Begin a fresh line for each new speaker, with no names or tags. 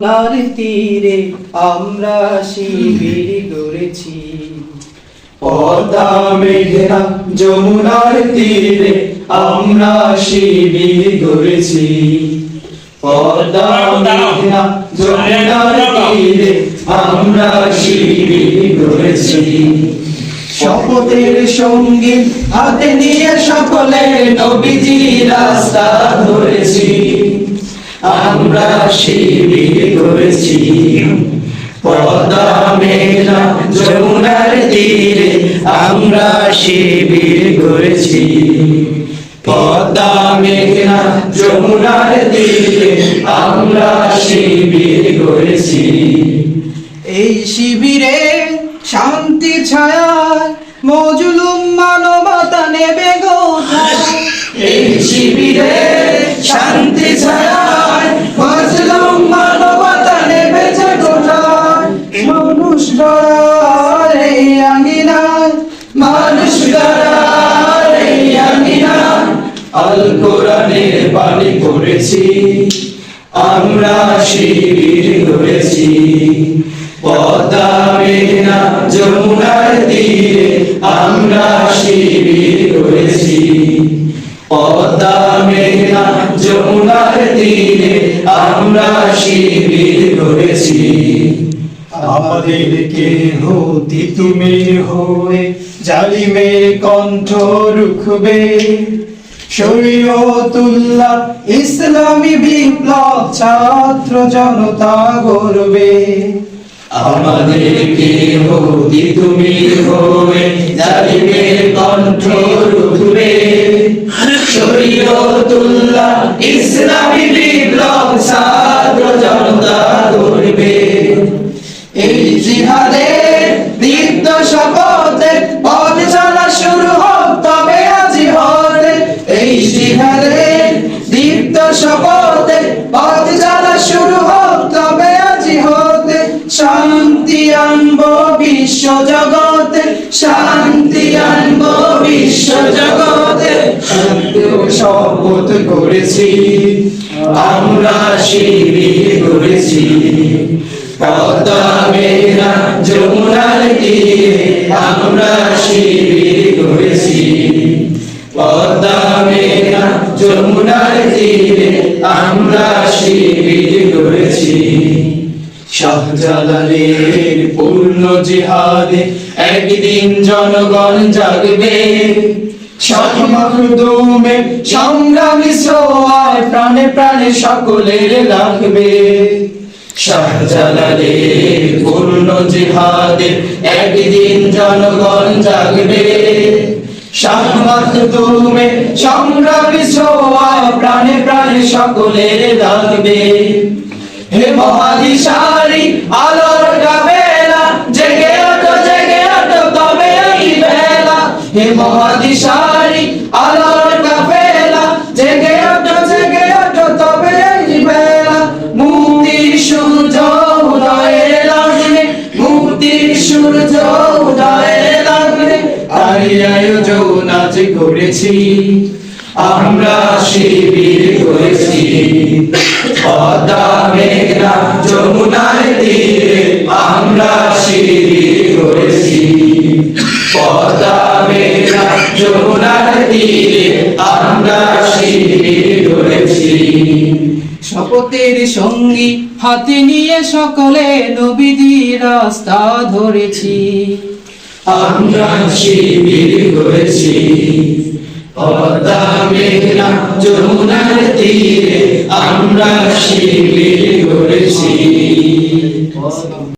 তার তীরে আমরা শিবির গড়েছি
পদ্মা মেঘনা যমুনার তীরে আমরা শিবির গড়েছি পদ্মা মেঘনা যমুনার তীরে আমরা শিবির গড়েছি শপথের সঙ্গী হাতে নিয়ে সকলে নবীজি রাস্তা ধরেছি। আমরা শিবির করেছি। পদ্মা মেঘনা যমুনার তীরে আমরা শিবির করেছি। পদ্মা মেঘনা যমুনার তীরে আমরা শিবির করেছি।
এই শিবিরে শান্তি ছায়া মজলুম মানবতা নেবে গো
এই শিবিরে শান্তি ছায় কোরআনের বাণী পড়েছি আমরা শিবির করেছি পদ্মা মেঘনা যমুনার তীরে আমরা শিবির করেছি পদ্মা মেঘনা যমুনার তীরে আমরা শিবির করেছি আমাদেরকে হতি তুমি হয়ে জালিমের কণ্ঠ রুখবে। শরীয়তুল্লাহ,
ইসলামী বিপ্লব ছাত্র জনতা গড়বে।
আমাদেরকে হতি তুমি হয়ে জালিমের কণ্ঠ রুখবে। শরীয়তুল্লাহ, ইসলামী বিপ্লব ছাত্র জনতা
শান্তি আনব বিশ্ব জগতে শান্তি আনব বিশ্ব জগতে
শপথ করেছি, আমরা শিবির করেছি। পদ্মা, মেঘনা, যমুনার তীরে আমরা শিবির করেছি। পদ্মা, মেঘনা, যমুনার তীরে শাহজালালের পূর্ণ জিহাদে একদিন জনগণ জাগবে। সহমখদুমে সংগ্রামী সোয়ায় প্রাণে প্রাণে সকলের লাগবে। শাহজালালের পূর্ণ জিহাদে একদিন জনগণ জাগবে। শাহমখদুমে সংগ্রামী সোয়ায় প্রাণে প্রাণে সকলের লাগবে। হে মহাদিশারি আলোর গাবেলা জেগে ওঠো জেগে ওঠো, তবে এই বেলা। হে মহাদিশারি আলোর গাবেলা জেগে ওঠো জেগে ওঠো, তবে এই বেলা। মুক্তির সূর্য উদয়ের লাগলে মুক্তির সূর্য উদয়ের লাগলে আই আয়োজন আজ করেছি। আমরা শিবির করেছি পদ্মা মেঘনা যমুনার তীরে আমরা শিবির করেছি পদ্মা মেঘনা যমুনার তীরে আমরা শিবির করেছি
শপথের সঙ্গী হাতে নিয়ে সকলে নবীজি রাস্তা ধরেছি।
আমরা শিবির করেছি পদ্মা মেঘনা যমুনার তীরে আমরা শিবির করেছি।